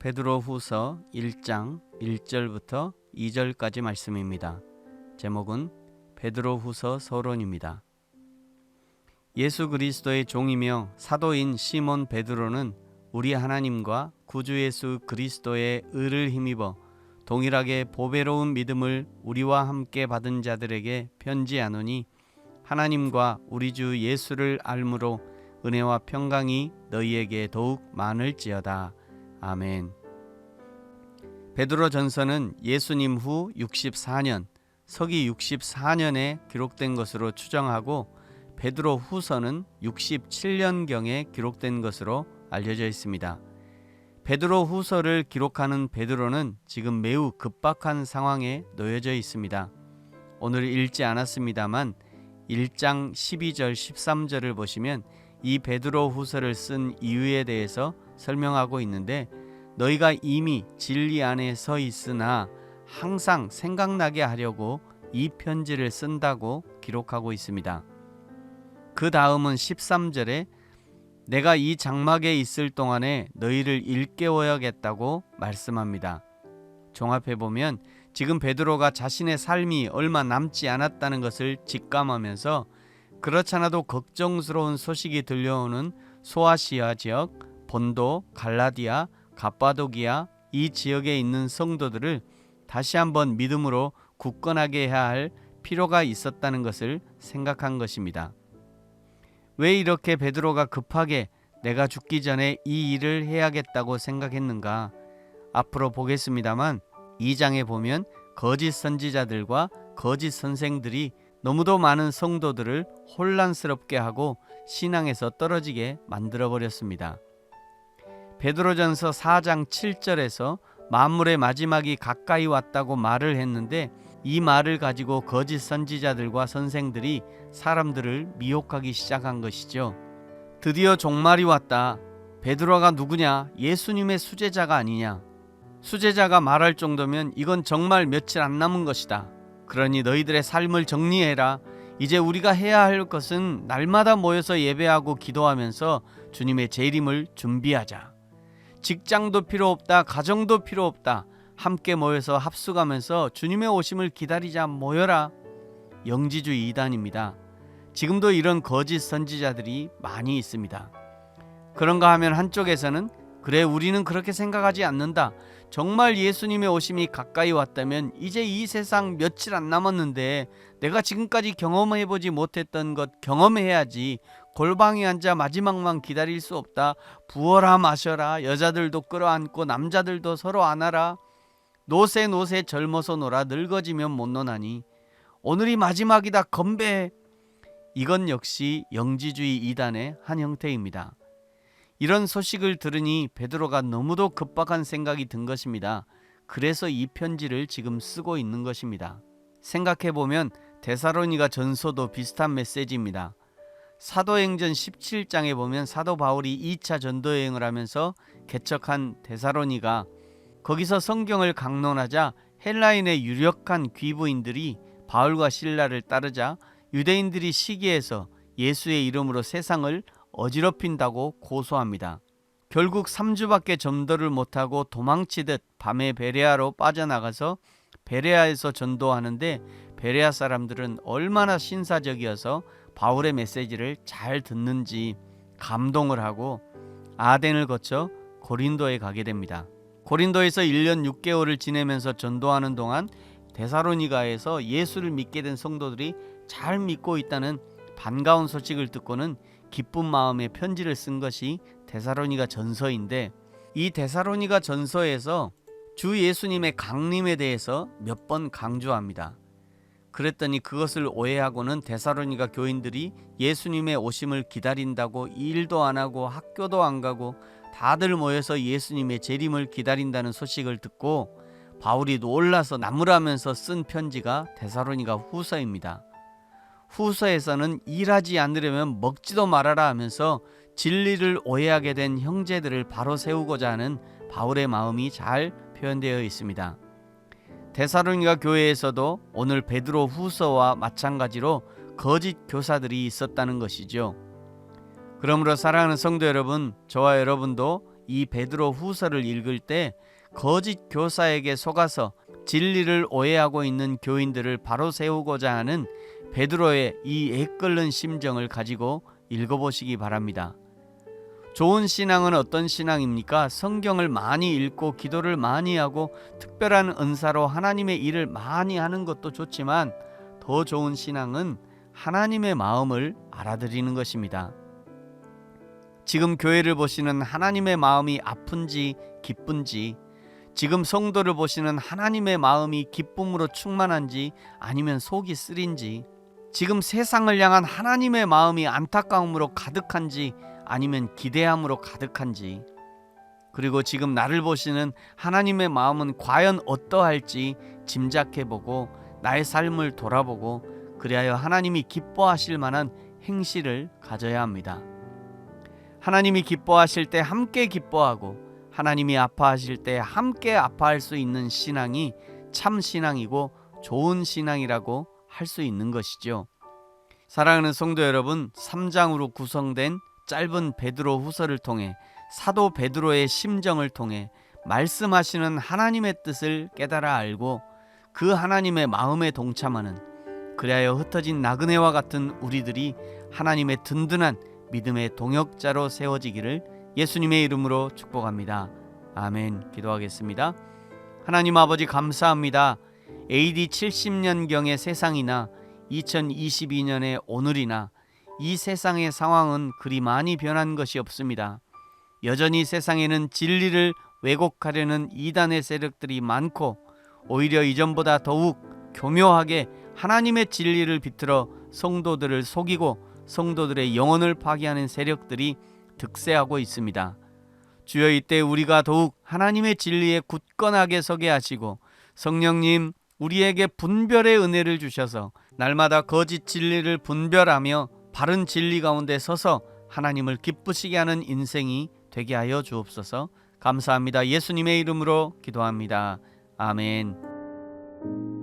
베드로 후서 1장 1절부터 2절까지 말씀입니다. 제목은 베드로 후서 서론입니다. 예수 그리스도의 종이며 사도인 시몬 베드로는 우리 하나님과 구주 예수 그리스도의 의를 힘입어 동일하게 보배로운 믿음을 우리와 함께 받은 자들에게 편지하노니 하나님과 우리 주 예수를 알므로 은혜와 평강이 너희에게 더욱 많을지어다. 아멘. 베드로 전서는 예수님 후 64년, 서기 64년에 기록된 것으로 추정하고 베드로 후서는 67년경에 기록된 것으로 알려져 있습니다. 베드로 후서를 기록하는 베드로는 지금 매우 급박한 상황에 놓여져 있습니다. 오늘 읽지 않았습니다만 1장 12절 13절을 보시면 이 베드로 후서를 쓴 이유에 대해서 설명하고 있는데 너희가 이미 진리 안에 서 있으나 항상 생각나게 하려고 이 편지를 쓴다고 기록하고 있습니다. 그 다음은 13절에 내가 이 장막에 있을 동안에 너희를 일깨워야겠다고 말씀합니다. 종합해 보면 지금 베드로가 자신의 삶이 얼마 남지 않았다는 것을 직감하면서 그렇잖아도 걱정스러운 소식이 들려오는 소아시아 지역, 본도, 갈라디아, 갑바도기아 이 지역에 있는 성도들을 다시 한번 믿음으로 굳건하게 해야 할 필요가 있었다는 것을 생각한 것입니다. 왜 이렇게 베드로가 급하게 내가 죽기 전에 이 일을 해야겠다고 생각했는가? 앞으로 보겠습니다만 이 장에 보면 거짓 선지자들과 거짓 선생들이 너무도 많은 성도들을 혼란스럽게 하고 신앙에서 떨어지게 만들어 버렸습니다. 베드로전서 4장 7절에서 만물의 마지막이 가까이 왔다고 말을 했는데 이 말을 가지고 거짓 선지자들과 선생들이 사람들을 미혹하기 시작한 것이죠. 드디어 종말이 왔다. 베드로가 누구냐? 예수님의 수제자가 아니냐? 수제자가 말할 정도면 이건 정말 며칠 안 남은 것이다. 그러니 너희들의 삶을 정리해라. 이제 우리가 해야 할 것은 날마다 모여서 예배하고 기도하면서 주님의 재림을 준비하자. 직장도 필요 없다. 가정도 필요 없다. 함께 모여서 합숙하면서 주님의 오심을 기다리자 모여라. 영지주의 이단입니다. 지금도 이런 거짓 선지자들이 많이 있습니다. 그런가 하면 한쪽에서는 그래 우리는 그렇게 생각하지 않는다. 정말 예수님의 오심이 가까이 왔다면 이제 이 세상 며칠 안 남았는데 내가 지금까지 경험해 보지 못했던 것 경험해야지. 골방에 앉아 마지막만 기다릴 수 없다. 부어라 마셔라. 여자들도 끌어안고 남자들도 서로 안아라. 노세 노세 젊어서 놀아 늙어지면 못 노나니. 오늘이 마지막이다. 건배. 이건 역시 영지주의 이단의 한 형태입니다. 이런 소식을 들으니 베드로가 너무도 급박한 생각이 든 것입니다. 그래서 이 편지를 지금 쓰고 있는 것입니다. 생각해 보면 데사로니가 전서도 비슷한 메시지입니다. 사도행전 17장에 보면 사도 바울이 2차 전도 여행을 하면서 개척한 데사로니가 거기서 성경을 강론하자 헬라인의 유력한 귀부인들이 바울과 신라를 따르자 유대인들이 시기해서 예수의 이름으로 세상을 어지럽힌다고 고소합니다. 결국 3주밖에 전도를 못하고 도망치듯 밤에 베레아로 빠져나가서 베레아에서 전도하는데 베레아 사람들은 얼마나 신사적이어서 바울의 메시지를 잘 듣는지 감동을 하고 아덴을 거쳐 고린도에 가게 됩니다. 고린도에서 1년 6개월을 지내면서 전도하는 동안 데사로니가에서 예수를 믿게 된 성도들이 잘 믿고 있다는 반가운 소식을 듣고는 기쁜 마음에 편지를 쓴 것이 데사로니가 전서인데 이 데사로니가 전서에서 주 예수님의 강림에 대해서 몇 번 강조합니다. 그랬더니 그것을 오해하고는 데사로니가 교인들이 예수님의 오심을 기다린다고 일도 안 하고 학교도 안 가고 다들 모여서 예수님의 재림을 기다린다는 소식을 듣고 바울이 놀라서 나무라면서 쓴 편지가 데사로니가 후서입니다. 후서에서는 일하지 않으려면 먹지도 말아라 하면서 진리를 오해하게 된 형제들을 바로 세우고자 하는 바울의 마음이 잘 표현되어 있습니다. 데사로니가 교회에서도 오늘 베드로 후서와 마찬가지로 거짓 교사들이 있었다는 것이죠. 그러므로 사랑하는 성도 여러분, 저와 여러분도 이 베드로 후서를 읽을 때 거짓 교사에게 속아서 진리를 오해하고 있는 교인들을 바로 세우고자 하는 베드로의 이 애끓는 심정을 가지고 읽어보시기 바랍니다. 좋은 신앙은 어떤 신앙입니까? 성경을 많이 읽고 기도를 많이 하고 특별한 은사로 하나님의 일을 많이 하는 것도 좋지만 더 좋은 신앙은 하나님의 마음을 알아들이는 것입니다. 지금 교회를 보시는 하나님의 마음이 아픈지 기쁜지 지금 성도를 보시는 하나님의 마음이 기쁨으로 충만한지 아니면 속이 쓰린지 지금 세상을 향한 하나님의 마음이 안타까움으로 가득한지 아니면 기대함으로 가득한지 그리고 지금 나를 보시는 하나님의 마음은 과연 어떠할지 짐작해 보고 나의 삶을 돌아보고 그리하여 하나님이 기뻐하실 만한 행실을 가져야 합니다. 하나님이 기뻐하실 때 함께 기뻐하고 하나님이 아파하실 때 함께 아파할 수 있는 신앙이 참 신앙이고 좋은 신앙이라고 할 수 있는 것이죠. 사랑하는 성도 여러분, 3장으로 구성된 짧은 베드로 후서를 통해 사도 베드로의 심정을 통해 말씀하시는 하나님의 뜻을 깨달아 알고 그 하나님의 마음에 동참하는 그리하여 흩어진 나그네와 같은 우리들이 하나님의 든든한 믿음의 동역자로 세워지기를 예수님의 이름으로 축복합니다. 아멘. 기도하겠습니다. 하나님 아버지 감사합니다. AD 70년경의 세상이나 2022년의 오늘이나 이 세상의 상황은 그리 많이 변한 것이 없습니다. 여전히 세상에는 진리를 왜곡하려는 이단의 세력들이 많고 오히려 이전보다 더욱 교묘하게 하나님의 진리를 비틀어 성도들을 속이고 성도들의 영혼을 파괴하는 세력들이 득세하고 있습니다. 주여 이때 우리가 더욱 하나님의 진리에 굳건하게 서게 하시고 성령님 우리에게 분별의 은혜를 주셔서 날마다 거짓 진리를 분별하며 바른 진리 가운데 서서 하나님을 기쁘시게 하는 인생이 되게 하여 주옵소서. 감사합니다. 예수님의 이름으로 기도합니다. 아멘.